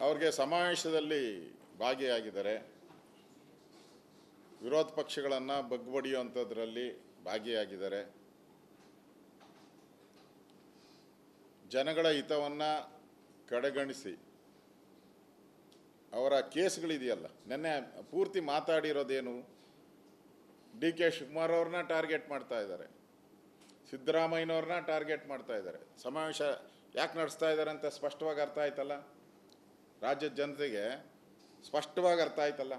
ಅವ್ರಿಗೆ ಸಮಾವೇಶದಲ್ಲಿ ಭಾಗಿಯಾಗಿದ್ದಾರೆ. ವಿರೋಧ ಪಕ್ಷಗಳನ್ನು ಬಗ್ಬಡಿಯುವಂಥದ್ರಲ್ಲಿ ಭಾಗಿಯಾಗಿದ್ದಾರೆ. ಜನಗಳ ಹಿತವನ್ನು ಕಡೆಗಣಿಸಿ. ಅವರ ಕೇಸ್ಗಳಿದೆಯಲ್ಲ, ನೆನ್ನೆ ಪೂರ್ತಿ ಮಾತಾಡಿರೋದೇನು? ಡಿ ಕೆ ಶಿವಕುಮಾರ್ ಅವ್ರನ್ನ ಟಾರ್ಗೆಟ್ ಮಾಡ್ತಾ ಇದ್ದಾರೆ. ಸಿದ್ದರಾಮಯ್ಯನವ್ರನ್ನ ಟಾರ್ಗೆಟ್ ಮಾಡ್ತಾ ಇದ್ದಾರೆ. ಸಮಾವೇಶ ಯಾಕೆ ನಡೆಸ್ತಾ ಇದ್ದಾರೆ ಅಂತ ಸ್ಪಷ್ಟವಾಗಿ ಅರ್ಥ ಆಯ್ತಲ್ಲ? ರಾಜ್ಯದ ಜನತೆಗೆ ಸ್ಪಷ್ಟವಾಗಿ ಅರ್ಥ ಆಯ್ತಲ್ಲ?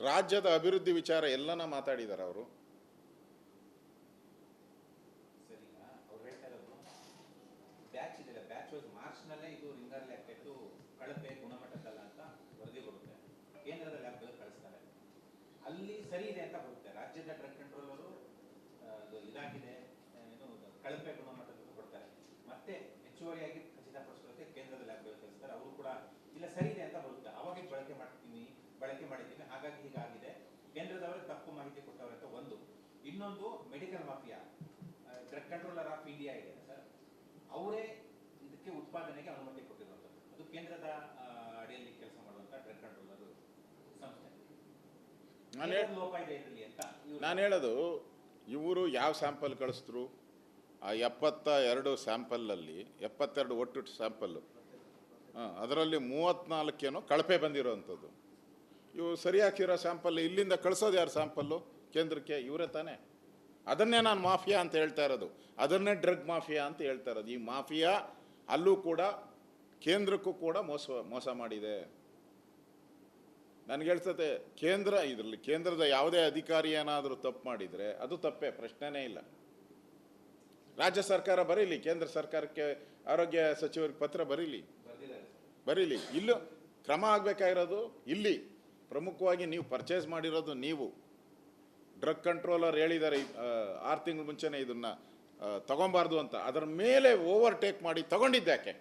ರಾಜ್ಯದ ಅಭಿವೃದ್ಧಿ ವಿಚಾರ ಎಲ್ಲನ ಮಾತಾಡಿದ್ದಾರೆ ಅವರು. ಅಲ್ಲಿ ಸರಿ ಇದೆ ಅಂತ ಬರುತ್ತೆ. ರಾಜ್ಯದ ಡ್ರಗ್ ಕಂಟ್ರೋಲರು ಇದಾಗಿದೆ ಕಳಪೆ ಗುಣಮಟ್ಟದ್ದು ಕೊಡ್ತಾರೆ ಮತ್ತೆ ಹೆಚ್ಚುವರಿಯಾಗಿ ಖಚಿತಪಡಿಸೋದಕ್ಕೆ ಕೇಂದ್ರದ ಲ್ಯಾಬ್ಗಳು ಕಳಿಸ್ತಾರೆ ಅವರು ಕೂಡ ಇಲ್ಲ ಸರಿ ಇದೆ ಅಂತ ಬರುತ್ತೆ ಅವಾಗ ಇದು ಬಳಕೆ ಮಾಡ್ತೀನಿ ಬಳಕೆ ಮಾಡಿದ್ದೀನಿ ಹಾಗಾಗಿ ಹೀಗಾಗಿದೆ ಕೇಂದ್ರದವರು ತಪ್ಪು ಮಾಹಿತಿ ಕೊಟ್ಟವ್ರೆ ಅಂತ ಒಂದು ಇನ್ನೊಂದು medical mafia drug controller of India ಇದೆ ಸರ್ ಅವರೇ ಇದಕ್ಕೆ ಉತ್ಪಾದನೆಗೆ ಅನುಮತಿ ಕೊಟ್ಟಿರುವಂಥದ್ದು. ಅದು ಕೇಂದ್ರದ ಅಡಿಯಲ್ಲಿ ಕೆಲಸ ಮಾಡುವಂತ ಡ್ರಗ್ ಕಂಟ್ರೋಲರ್ ಸಂಸ್ಥೆ. ನಾನು ಹೇಳೋದು ಇವರು ಯಾವ ಸ್ಯಾಂಪಲ್ ಕಳಿಸಿದ್ರು? ಆ ಎಪ್ಪತ್ತ ಎರಡು ಸ್ಯಾಂಪಲಲ್ಲಿ ಎಪ್ಪತ್ತೆರಡು ಒಟ್ಟು ಸ್ಯಾಂಪಲ್ಲು ಹಾಂ ಅದರಲ್ಲಿ ಮೂವತ್ತ್ನಾಲ್ಕೇನೋ ಕಳಪೆ ಬಂದಿರೋವಂಥದ್ದು. ಇವು ಸರಿ ಹಾಕಿರೋ ಸ್ಯಾಂಪಲ್ ಇಲ್ಲಿಂದ ಕಳಿಸೋದು ಯಾರು ಸ್ಯಾಂಪಲ್ಲು ಕೇಂದ್ರಕ್ಕೆ ಇವರೇ ತಾನೇ? ಅದನ್ನೇ ನಾನು ಮಾಫಿಯಾ ಅಂತ ಹೇಳ್ತಾ ಇರೋದು. ಅದನ್ನೇ ಡ್ರಗ್ ಮಾಫಿಯಾ ಅಂತ ಹೇಳ್ತಾ ಇರೋದು. ಈ ಮಾಫಿಯಾ ಅಲ್ಲೂ ಕೂಡ, ಕೇಂದ್ರಕ್ಕೂ ಕೂಡ ಮೋಸ ಮೋಸ ಮಾಡಿದೆ. ನನಗೆ ಹೇಳ್ತದೆ ಕೇಂದ್ರ ಇದರಲ್ಲಿ, ಕೇಂದ್ರದ ಯಾವುದೇ ಅಧಿಕಾರಿ ಏನಾದರೂ ತಪ್ಪು ಮಾಡಿದರೆ ಅದು ತಪ್ಪೇ, ಪ್ರಶ್ನೆನೇ ಇಲ್ಲ. ರಾಜ್ಯ ಸರ್ಕಾರ ಬರೀಲಿ, ಕೇಂದ್ರ ಸರ್ಕಾರಕ್ಕೆ ಆರೋಗ್ಯ ಸಚಿವರಿಗೆ ಪತ್ರ ಬರೀಲಿ? ಬರೀಲಿ. ಇಲ್ಲೂ, ಕ್ರಮ ಆಗಬೇಕಾಗಿರೋದು ಇಲ್ಲಿ. ಪ್ರಮುಖವಾಗಿ ನೀವು ಪರ್ಚೇಸ್ ಮಾಡಿರೋದು ನೀವು. ಡ್ರಗ್ ಕಂಟ್ರೋಲರ್ ಹೇಳಿದ್ದಾರೆ ಆರು ತಿಂಗಳ ಮುಂಚೆನೇ ಇದನ್ನು ತಗೊಬಾರ್ದು ಅಂತ. ಅದರ ಮೇಲೆ ಓವರ್ಟೇಕ್ ಮಾಡಿ ತಗೊಂಡಿದ್ದ್ಯಾಕೆ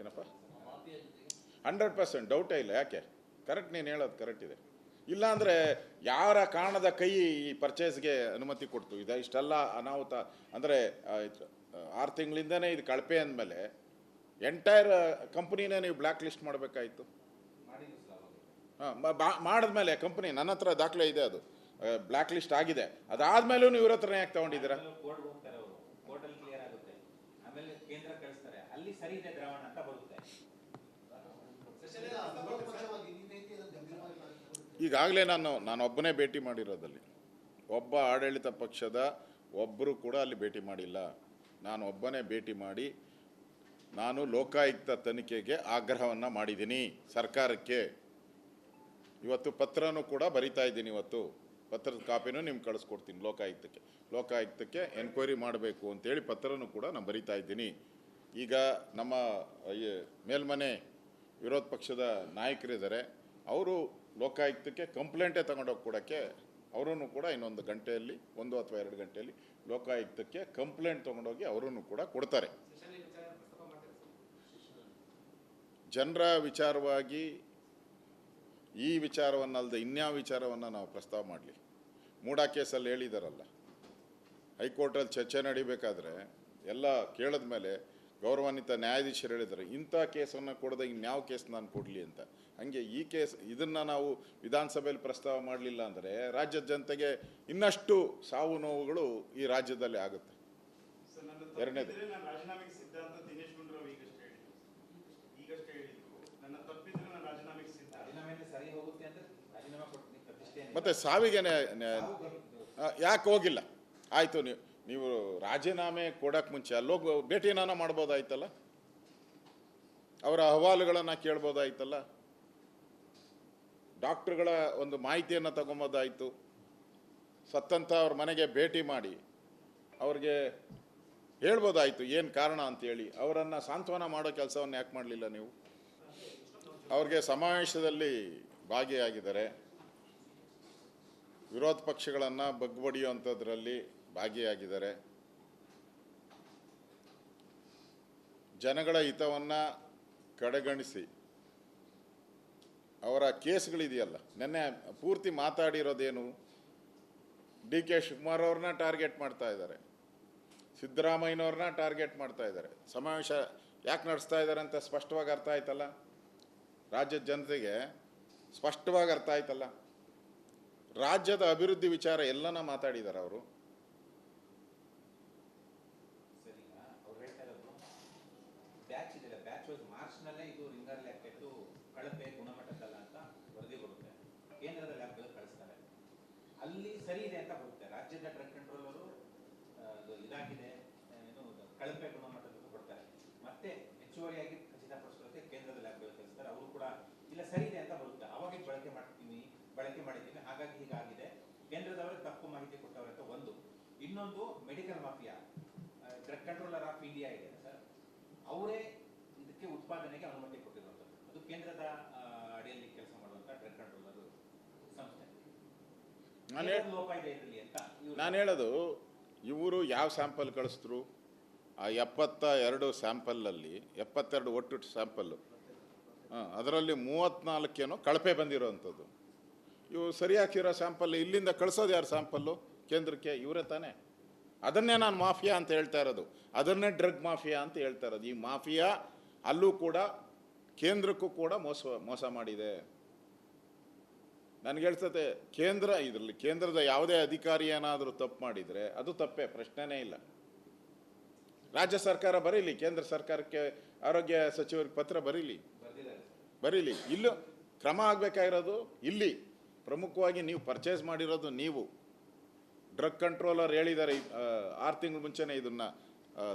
ಏನಪ್ಪ? ಹಂಡ್ರೆಡ್ ಪರ್ಸೆಂಟ್, ಡೌಟೇ ಇಲ್ಲ. ಯಾಕೆ? ಕರೆಕ್ಟ್ ನೀನು ಹೇಳೋದು ಕರೆಕ್ಟ್ ಇದೆ. ಇಲ್ಲಾಂದರೆ ಯಾರ ಕಾರಣದ ಕೈ ಈ ಪರ್ಚೇಸ್ಗೆ ಅನುಮತಿ ಕೊಡ್ತು? ಇದು ಇಷ್ಟೆಲ್ಲ ಅನಾಹುತ. ಅಂದರೆ ಆರು ತಿಂಗಳಿಂದನೇ ಇದು ಕಳಪೆ ಅಂದಮೇಲೆ, ಎಂಟೈರ್ ಕಂಪ್ನಿನೇ ನೀವು ಬ್ಲ್ಯಾಕ್ ಲಿಸ್ಟ್ ಮಾಡಬೇಕಾಯಿತು ಮಾಡಿದ್ರು ಸರ್ ಅವಾಗ ಹಾಂ ಮಾಡಿದ್ಮೇಲೆ ಕಂಪ್ನಿ ನನ್ನ ಹತ್ರ ದಾಖಲೆ ಇದೆ ಅದು. ಬ್ಲ್ಯಾಕ್ ಲಿಸ್ಟ್ ಆಗಿದೆ. ಅದಾದ್ಮೇಲೂ ನೀವು ಇವ್ರ ಹತ್ರ ಯಾಕೆ ತಗೊಂಡಿದ್ದೀರಾ? ಈಗಾಗಲೇ ನಾನು ನಾನು ಒಬ್ಬನೇ ಭೇಟಿ ಮಾಡಿರೋದಲ್ಲಿ. ಒಬ್ಬ ಆಡಳಿತ ಪಕ್ಷದ ಒಬ್ಬರು ಕೂಡ ಅಲ್ಲಿ ಭೇಟಿ ಮಾಡಿಲ್ಲ. ನಾನು ಒಬ್ಬನೇ ಭೇಟಿ ಮಾಡಿ ನಾನು ಲೋಕಾಯುಕ್ತ ತನಿಖೆಗೆ ಆಗ್ರಹವನ್ನು ಮಾಡಿದ್ದೀನಿ ಸರ್ಕಾರಕ್ಕೆ. ಇವತ್ತು ಪತ್ರನೂ ಕೂಡ ಬರಿತಾ ಇದ್ದೀನಿ ಇವತ್ತು. ಪತ್ರದ ಕಾಪಿನೂ ನಿಮ್ಗೆ ಕಳಿಸ್ಕೊಡ್ತೀನಿ ಲೋಕಾಯುಕ್ತಕ್ಕೆ. ಲೋಕಾಯುಕ್ತಕ್ಕೆ ಎನ್ಕ್ವೈರಿ ಮಾಡಬೇಕು ಅಂತೇಳಿ ಪತ್ರನೂ ಕೂಡ ನಾನು ಬರಿತಾ ಇದ್ದೀನಿ. ಈಗ ನಮ್ಮ ಮೇಲ್ಮನೆ ವಿರೋಧ ಪಕ್ಷದ ನಾಯಕರಿದ್ದಾರೆ. ಅವರು ಲೋಕಾಯುಕ್ತಕ್ಕೆ ಕಂಪ್ಲೇಂಟೇ ತಗೊಂಡೋಗಿ ಕೊಡೋಕ್ಕೆ ಅವರೂ ಕೂಡ ಇನ್ನೊಂದು ಗಂಟೆಯಲ್ಲಿ ಒಂದು ಅಥವಾ ಎರಡು ಗಂಟೆಯಲ್ಲಿ ಲೋಕಾಯುಕ್ತಕ್ಕೆ ಕಂಪ್ಲೇಂಟ್ ತೊಗೊಂಡೋಗಿ ಅವರೂ ಕೂಡ ಕೊಡ್ತಾರೆ. ಜನರ ವಿಚಾರವಾಗಿ ಈ ವಿಚಾರವನ್ನಲ್ಲದೆ ಇನ್ಯಾವ ವಿಚಾರವನ್ನು ನಾವು ಪ್ರಸ್ತಾವ ಮಾಡಲಿ. ಮೂಡಾ ಕೇಸಲ್ಲಿ ಹೇಳಿದಾರಲ್ಲ ಹೈಕೋರ್ಟಲ್ಲಿ ಚರ್ಚೆ ನಡಿಬೇಕಾದ್ರೆ ಎಲ್ಲ ಕೇಳಿದ ಮೇಲೆ ಗೌರವಾನ್ವಿತ ನ್ಯಾಯಾಧೀಶರು ಹೇಳಿದ್ದಾರೆ ಇಂಥ ಕೇಸನ್ನು ಕೊಡದೆ ಇನ್ಯಾವ ಕೇಸ್ ನಾನು ಕೊಡಲಿ ಅಂತ. ಹಾಗೆ ಈ ಕೇಸ್ ಇದನ್ನು ನಾವು ವಿಧಾನಸಭೆಯಲ್ಲಿ ಪ್ರಸ್ತಾವ ಮಾಡಲಿಲ್ಲ ಅಂದರೆ ರಾಜ್ಯದ ಜನತೆಗೆ ಇನ್ನಷ್ಟು ಸಾವು ನೋವುಗಳು ಈ ರಾಜ್ಯದಲ್ಲಿ ಆಗುತ್ತೆ. ಎರಡನೇದು. ಮತ್ತು ಸಾವಿಗೆ ಯಾಕೆ ಹೋಗಿಲ್ಲ? ಆಯಿತು, ನೀವು ನೀವು ರಾಜೀನಾಮೆ ಕೊಡೋಕ್ಕೆ ಮುಂಚೆ ಅಲ್ಲೋಗಿ ಭೇಟಿನಾನ ಮಾಡ್ಬೋದಾಯ್ತಲ್ಲ? ಅವರ ಅಹವಾಲುಗಳನ್ನು ಕೇಳ್ಬೋದಾಯ್ತಲ್ಲ? ಡಾಕ್ಟ್ರುಗಳ ಒಂದು ಮಾಹಿತಿಯನ್ನು ತಗೊಂಬೋದಾಯಿತು. ಸತ್ತಂತ ಅವ್ರ ಮನೆಗೆ ಭೇಟಿ ಮಾಡಿ ಅವ್ರಿಗೆ ಹೇಳ್ಬೋದಾಯಿತು ಏನು ಕಾರಣ ಅಂತೇಳಿ. ಅವರನ್ನು ಸಾಂತ್ವನ ಮಾಡೋ ಕೆಲಸವನ್ನು ಯಾಕೆ ಮಾಡಲಿಲ್ಲ ನೀವು? ಅವ್ರಿಗೆ ಸಮಾವೇಶದಲ್ಲಿ ಭಾಗಿಯಾಗಿದ್ದಾರೆ. ವಿರೋಧ ಪಕ್ಷಗಳನ್ನು ಬಗ್ಬಡಿಯುವಂಥದ್ರಲ್ಲಿ ಭಾಗಿಯಾಗಿದ್ದಾರೆ. ಜನಗಳ ಹಿತವನ್ನು ಕಡೆಗಣಿಸಿ. ಅವರ ಕೇಸ್ಗಳಿದೆಯಲ್ಲ, ನಿನ್ನೆ ಪೂರ್ತಿ ಮಾತಾಡಿರೋದೇನು? ಡಿ ಕೆ ಶಿವಕುಮಾರ್ ಅವ್ರನ್ನ ಟಾರ್ಗೆಟ್ ಮಾಡ್ತಾ ಇದ್ದಾರೆ. ಸಿದ್ದರಾಮಯ್ಯನವ್ರನ್ನ ಟಾರ್ಗೆಟ್ ಮಾಡ್ತಾ ಇದ್ದಾರೆ. ಸಮಾವೇಶ ಯಾಕೆ ನಡೆಸ್ತಾ ಇದ್ದಾರೆ ಅಂತ ಸ್ಪಷ್ಟವಾಗಿ ಅರ್ಥ ಆಯ್ತಲ್ಲ? ರಾಜ್ಯದ ಜನತೆಗೆ ಸ್ಪಷ್ಟವಾಗಿ ಅರ್ಥ ಆಯ್ತಲ್ಲ. ರಾಜ್ಯದ ಅಭಿವೃದ್ಧಿ ವಿಚಾರ ಎಲ್ಲನ ಮಾತಾಡಿದ್ದಾರೆ ಅವರು. ಅಲ್ಲಿ ಸರಿ ಇದೆ ಅಂತ ಬರುತ್ತೆ. ರಾಜ್ಯದ ಡ್ರಗ್ ಅವರು ಇದಾಗಿದೆ ಕಳಪೆ ಗುಣಮಟ್ಟದ ಕೊಡ್ತಾರೆ. ಮತ್ತೆ ಹೆಚ್ಚುವರಿಯಾಗಿ ಖಚಿತಪಡಿಸೋದಕ್ಕೆ ಕೇಂದ್ರದ ಲ್ಯಾಬ್ಗಳು ಕಳಿಸ್ತಾರೆ ಅವರು ಕೂಡ ಇಲ್ಲ ಸರಿ ಇದೆ ಅಂತ ಬರುತ್ತೆ ಅವಾಗ ಇದು ಬಳಕೆ ಮಾಡ್ತೀನಿ ಬಳಕೆ ಮಾಡಿದ್ದೀನಿ ಹಾಗಾಗಿ ಹೀಗಾಗಿದೆ ಕೇಂದ್ರದವರೇ ತಪ್ಪು ಮಾಹಿತಿ ಕೊಟ್ಟವ್ರೆ ಅಂತ ಒಂದು. ಇನ್ನೊಂದು medical mafia drug controller of India ಇದೆ ಸರ್. ಅವರೇ ಇದಕ್ಕೆ ಉತ್ಪಾದನೆಗೆ ಅನುಮತಿ ಕೊಟ್ಟಿರುವಂಥದ್ದು. ಅದು ಕೇಂದ್ರದ ಅಡಿಯಲ್ಲಿ ಕೆಲಸ ಮಾಡುವಂತ ಡ್ರಗ್ ಕಂಟ್ರೋಲರ್ ಸಂಸ್ಥೆ. ನಾನು ಹೇಳೋದು ಇವರು ಯಾವ ಸ್ಯಾಂಪಲ್ ಕಳಿಸಿದ್ರು? ಆ ಎಪ್ಪತ್ತ ಎರಡು ಸ್ಯಾಂಪಲಲ್ಲಿ ಎಪ್ಪತ್ತೆರಡು ಒಟ್ಟು ಸ್ಯಾಂಪಲ್ಲು ಹಾಂ ಅದರಲ್ಲಿ ಮೂವತ್ತ್ನಾಲ್ಕೇನೋ ಕಳಪೆ ಬಂದಿರೋವಂಥದ್ದು ಇವು ಸರಿ ಹಾಕಿರೋ ಸ್ಯಾಂಪಲ್ ಇಲ್ಲಿಂದ ಕಳಿಸೋದು ಯಾರು ಸ್ಯಾಂಪಲ್ಲು ಕೇಂದ್ರಕ್ಕೆ ಇವರೇ ತಾನೆ. ಅದನ್ನೇ ನಾನು ಮಾಫಿಯಾ ಅಂತ ಹೇಳ್ತಾ ಇರೋದು. ಅದನ್ನೇ ಡ್ರಗ್ ಮಾಫಿಯಾ ಅಂತ ಹೇಳ್ತಾ ಇರೋದು. ಈ ಮಾಫಿಯಾ ಅಲ್ಲೂ ಕೂಡ, ಕೇಂದ್ರಕ್ಕೂ ಕೂಡ ಮೋಸ ಮೋಸ ಮಾಡಿದೆ. ನನಗೆ ಹೇಳ್ತದೆ, ಕೇಂದ್ರ ಇದರಲ್ಲಿ, ಕೇಂದ್ರದ ಯಾವುದೇ ಅಧಿಕಾರಿ ಏನಾದರೂ ತಪ್ಪು ಮಾಡಿದರೆ ಅದು ತಪ್ಪೇ, ಪ್ರಶ್ನೆನೇ ಇಲ್ಲ. ರಾಜ್ಯ ಸರ್ಕಾರ ಬರೀಲಿ, ಕೇಂದ್ರ ಸರ್ಕಾರಕ್ಕೆ ಆರೋಗ್ಯ ಸಚಿವರಿಗೆ ಪತ್ರ ಬರೀಲಿ? ಬರೀಲಿ. ಇಲ್ಲೂ ಕ್ರಮ ಆಗಬೇಕಾಗಿರೋದು ಇಲ್ಲಿ. ಪ್ರಮುಖವಾಗಿ ನೀವು ಪರ್ಚೇಸ್ ಮಾಡಿರೋದು ನೀವು. ಡ್ರಗ್ ಕಂಟ್ರೋಲರ್ ಹೇಳಿದ್ದಾರೆ ಆರು ತಿಂಗಳ ಮುಂಚೆನೇ ಇದನ್ನು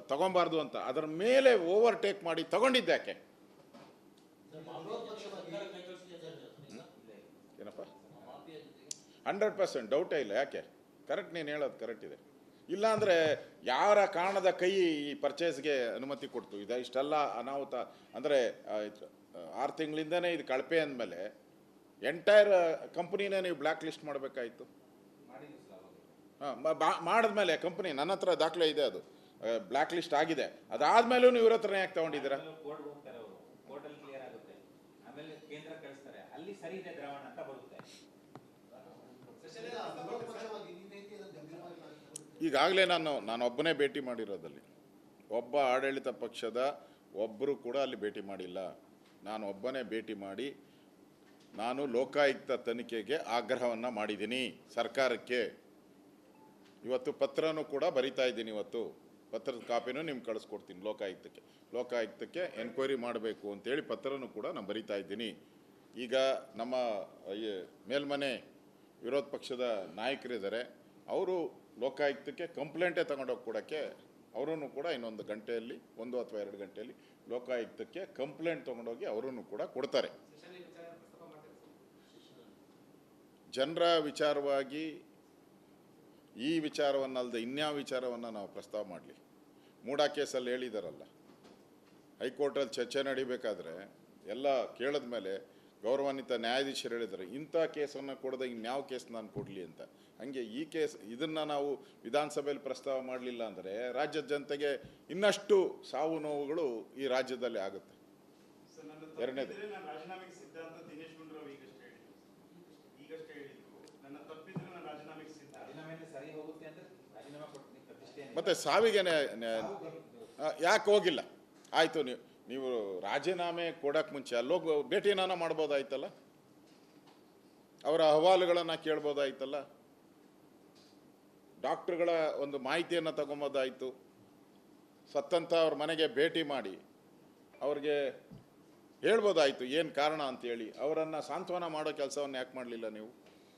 ತಗೊಬಾರ್ದು ಅಂತ. ಅದರ ಮೇಲೆ ಓವರ್ಟೇಕ್ ಮಾಡಿ ತಗೊಂಡಿದ್ದ್ಯಾಕೆ ಏನಪ್ಪ? ಹಂಡ್ರೆಡ್ ಪರ್ಸೆಂಟ್ ಡೌಟೇ ಇಲ್ಲ ಯಾಕೆ? ಕರೆಕ್ಟ್ ನೀನು ಹೇಳೋದು ಕರೆಕ್ಟ್ ಇದೆ. ಇಲ್ಲಾಂದರೆ ಯಾರ ಕಾರಣದ ಕೈ ಈ ಪರ್ಚೇಸ್ಗೆ ಅನುಮತಿ ಕೊಡ್ತು? ಇದು ಇಷ್ಟೆಲ್ಲ ಅನಾಹುತ. ಅಂದರೆ ಆರು ತಿಂಗಳಿಂದನೇ ಇದು ಕಳಪೆ ಅಂದಮೇಲೆ ಎಂಟೈರ್ ಕಂಪ್ನಿನೇ ನೀವು ಬ್ಲ್ಯಾಕ್ ಲಿಸ್ಟ್ ಮಾಡಬೇಕಾಯಿತು. ಹಾಂ ಮಾಡಿದ್ಮೇಲೆ ಕಂಪ್ನಿ ನನ್ನ ಹತ್ರ ದಾಖಲೆ ಇದೆ ಅದು. ಬ್ಲ್ಯಾಕ್ ಲಿಸ್ಟ್ ಆಗಿದೆ. ಅದಾದ್ಮೇಲೂ ನೀವು ಇವ್ರ ಹತ್ರನೇ ಯಾಕೆ ತಗೊಂಡಿದ್ದೀರಾ? ಈಗಾಗಲೇ ನಾನು ನಾನು ಒಬ್ಬನೇ ಭೇಟಿ ಮಾಡಿರೋದಲ್ಲಿ. ಒಬ್ಬ ಆಡಳಿತ ಪಕ್ಷದ ಒಬ್ಬರು ಕೂಡ ಅಲ್ಲಿ ಭೇಟಿ ಮಾಡಿಲ್ಲ. ನಾನು ಒಬ್ಬನೇ ಭೇಟಿ ಮಾಡಿ ನಾನು ಲೋಕಾಯುಕ್ತ ತನಿಖೆಗೆ ಆಗ್ರಹವನ್ನು ಮಾಡಿದ್ದೀನಿ. ಸರ್ಕಾರಕ್ಕೆ ಇವತ್ತು ಪತ್ರನೂ ಕೂಡ ಬರಿತಾ ಇದ್ದೀನಿ ಇವತ್ತು. ಪತ್ರದ ಕಾಪಿನೂ ನಿಮ್ಗೆ ಕಳಿಸ್ಕೊಡ್ತೀನಿ ಲೋಕಾಯುಕ್ತಕ್ಕೆ. ಲೋಕಾಯುಕ್ತಕ್ಕೆ ಎನ್ಕ್ವೈರಿ ಮಾಡಬೇಕು ಅಂತೇಳಿ ಪತ್ರನೂ ಕೂಡ ನಾನು ಬರಿತಾ ಇದ್ದೀನಿ. ಈಗ ನಮ್ಮ ಮೇಲ್ಮನೆ ವಿರೋಧ ಪಕ್ಷದ ನಾಯಕರಿದ್ದಾರೆ. ಅವರು ಲೋಕಾಯುಕ್ತಕ್ಕೆ ಕಂಪ್ಲೇಂಟೇ ತಗೊಂಡೋಗಿ ಕೊಡೋಕ್ಕೆ ಅವರೂ ಕೂಡ ಇನ್ನೊಂದು ಗಂಟೆಯಲ್ಲಿ, ಒಂದು ಅಥವಾ ಎರಡು ಗಂಟೆಯಲ್ಲಿ ಲೋಕಾಯುಕ್ತಕ್ಕೆ ಕಂಪ್ಲೇಂಟ್ ತೊಗೊಂಡೋಗಿ ಅವರೂ ಕೂಡ ಕೊಡ್ತಾರೆ. ಜನರ ವಿಚಾರವಾಗಿ ಈ ವಿಚಾರವನ್ನಲ್ಲದೆ ಇನ್ಯಾವ ವಿಚಾರವನ್ನು ನಾವು ಪ್ರಸ್ತಾವ ಮಾಡಲಿ? ಮೂಡಾ ಕೇಸಲ್ಲಿ ಹೇಳಿದಾರಲ್ಲ. ಹೈಕೋರ್ಟಲ್ಲಿ ಚರ್ಚೆ ನಡಿಬೇಕಾದ್ರೆ ಎಲ್ಲ ಕೇಳಿದ ಮೇಲೆ ಗೌರವಾನ್ವಿತ ನ್ಯಾಯಾಧೀಶರು ಹೇಳಿದ್ದಾರೆ ಇಂಥ ಕೇಸನ್ನು ಕೊಡದೆ ಇನ್ಯಾವ ಕೇಸ್ ನಾನು ಕೊಡಲಿ ಅಂತ. ಹಾಗೆ ಈ ಕೇಸ್ ಇದನ್ನು ನಾವು ವಿಧಾನಸಭೆಯಲ್ಲಿ ಪ್ರಸ್ತಾವ ಮಾಡಲಿಲ್ಲ ಅಂದರೆ ರಾಜ್ಯದ ಜನತೆಗೆ ಇನ್ನಷ್ಟು ಸಾವು ನೋವುಗಳು ಈ ರಾಜ್ಯದಲ್ಲಿ ಆಗುತ್ತೆ. ಎರಡನೇದು. ತಪ್ಪಿದ್ರೆ ನಾನು ರಾಜೀನಾಮೆಗೆ ಸಿದ್ಧ ಅಂತ ದಿನೇಶ್ ಗುಂಡೂರಾವ್ ಈಗಷ್ಟೇ ಹೇಳಿದ್ರು ಹೇಳಿದ್ರು ನನ್ನ ತಪ್ಪಿದ್ರೆ ನಾನು ರಾಜೀನಾಮೆಗೆ ಸಿದ್ಧ ರಾಜೀನಾಮೆಯಲ್ಲಿ ಸರಿ ಹೋಗುತ್ತೆ ಅಂದ್ರೆ ರಾಜೀನಾಮೆ ಕೊಡ್ತೀನಿ ಪ್ರತಿಷ್ಠೆ. ಮತ್ತು ಸಾವಿಗೆ ಯಾಕೆ ಹೋಗಿಲ್ಲ? ಆಯಿತು ನೀವು ನೀವು ರಾಜೀನಾಮೆ ಕೊಡೋಕೆ ಮುಂಚೆ ಅಲ್ಲೋಗಿ ಭೇಟಿನಾನ ಮಾಡ್ಬೋದಾಯ್ತಲ್ಲ? ಅವರ ಅಹವಾಲುಗಳನ್ನ ಕೇಳ್ಬೋದಾಯ್ತಲ್ಲ? ಡಾಕ್ಟ್ರುಗಳ ಒಂದು ಮಾಹಿತಿಯನ್ನು ತಗೊಂಬೋದಾಯಿತು. ಸತ್ತಂತ ಅವ್ರ ಮನೆಗೆ ಭೇಟಿ ಮಾಡಿ ಅವ್ರಿಗೆ ಹೇಳ್ಬೋದಾಯಿತು ಏನು ಕಾರಣ ಅಂತೇಳಿ. ಅವರನ್ನು ಸಾಂತ್ವನ ಮಾಡೋ ಕೆಲಸವನ್ನು ಯಾಕೆ ಮಾಡಲಿಲ್ಲ ನೀವು?